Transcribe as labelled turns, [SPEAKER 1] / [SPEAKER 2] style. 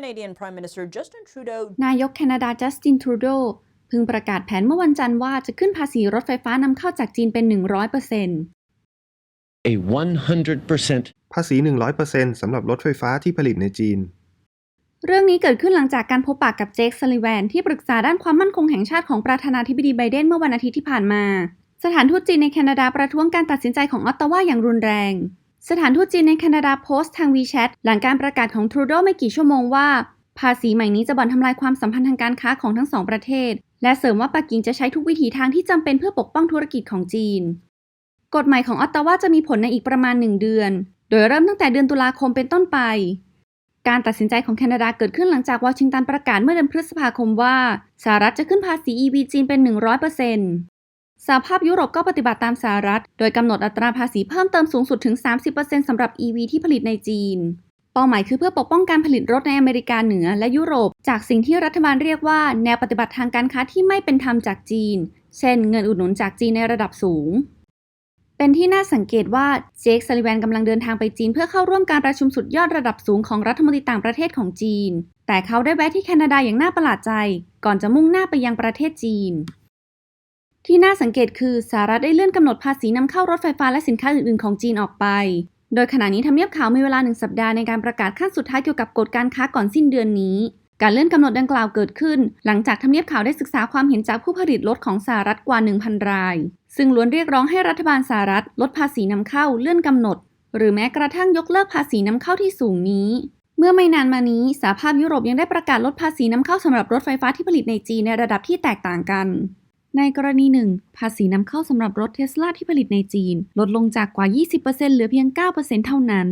[SPEAKER 1] Canadian Prime Minister Justin Trudeau
[SPEAKER 2] นายกแคนาดาจัสตินทรูโดเพิ่งประกาศแผนเมื่อวันจันทร์ว่าจะขึ้นภาษีรถไฟฟ้านำเข้าจากจีนเป็น 100%
[SPEAKER 3] a 100%
[SPEAKER 4] ภาษี 100%สำหรับรถไฟฟ้าที่ผลิตในจีน
[SPEAKER 2] เรื่องนี้เกิดขึ้นหลังจากการพบปากกับเจคซัลลิแวนที่ปรึกษาด้านความมั่นคงแห่งชาติของประธานาธิบดีไบเดนเมื่อวันอาทิตย์ที่ผ่านมา สถานทูตจีนในแคนาดาประท้วงการตัดสินใจของออตตาวาอย่างรุนแรง สถานทูตจีนในแคนาดาโพสต์ทางวีแชทหลังการประกาศของทรูโดไม่กี่ชั่วโมงว่า ภาษีใหม่นี้จะบ่อนทำลายความสัมพันธ์ทางการค้าของทั้งสองประเทศ และเสริมว่าปักกิ่งจะใช้ทุกวิถีทางที่จำเป็นเพื่อปกป้องธุรกิจของจีน กฎใหม่ของออตตาวาจะมีผลในอีกประมาณ1เดือน โดยเริ่มตั้งแต่เดือนตุลาคมเป็นต้นไป การตัดสินใจของแคนาดาเกิดขึ้นหลังจากวอชิงตันประกาศเมื่อเดือนพฤษภาคมว่าสหรัฐจะขึ้นภาษี EV จีนเป็น 100% สหภาพยุโรปก็ปฏิบัติตามสหรัฐ โดยกำหนดอัตราภาษีเพิ่มเติมสูงสุดถึง 30%สำหรับ EV ที่ผลิตในจีน เป้าหมายคือเพื่อปกป้องการผลิตรถในอเมริกาเหนือและยุโรป จากสิ่งที่รัฐบาลเรียกว่า แนวปฏิบัติทางการค้าที่ไม่เป็นธรรมจากจีน เช่น เงินอุดหนุนจากจีนในระดับสูง เป็นที่น่าสังเกตว่าเจคซัลลิแวนกำลังเดินทางไปจีน เพื่อเข้าร่วมการประชุมสุดยอดระดับสูงของรัฐมนตรีต่างประเทศของจีน แต่เขาได้แวะที่แคนาดาอย่างน่าประหลาดใจ ก่อนจะมุ่งหน้าไปยังประเทศจีน ที่น่าสังเกตคือสหรัฐได้เลื่อนกำหนดภาษีนำเข้ารถไฟฟ้าและสินค้าอื่น ๆ ของจีนออกไป โดยขณะนี้ทำเนียบขาวมีเวลาหนึ่งสัปดาห์ในการประกาศขั้นสุดท้ายเกี่ยวกับกฎการค้าก่อนสิ้นเดือนนี้ การเลื่อนกำหนดดังกล่าวเกิดขึ้น หลังจากทำเนียบขาวได้ศึกษาความเห็นจากผู้ผลิตรถของสหรัฐกว่า 1,000 ราย ซึ่งล้วนเรียกร้องให้รัฐบาลสหรัฐลดภาษีนำเข้าเลื่อนกำหนด หรือแม้กระทั่งยกเลิกภาษีนำเข้าที่สูงนี้เมื่อไม่นานมานี้สหภาพยุโรปยังได้ประกาศลดภาษีนำเข้าสำหรับรถไฟฟ้าที่ผลิตในจีนในระดับที่แตกต่างกัน ในกรณีหนึ่ง ภาษีนำเข้าสำหรับรถเทสลาที่ผลิตในจีน ลดลงจากกว่า 20%เหลือเพียง 9%เท่านั้น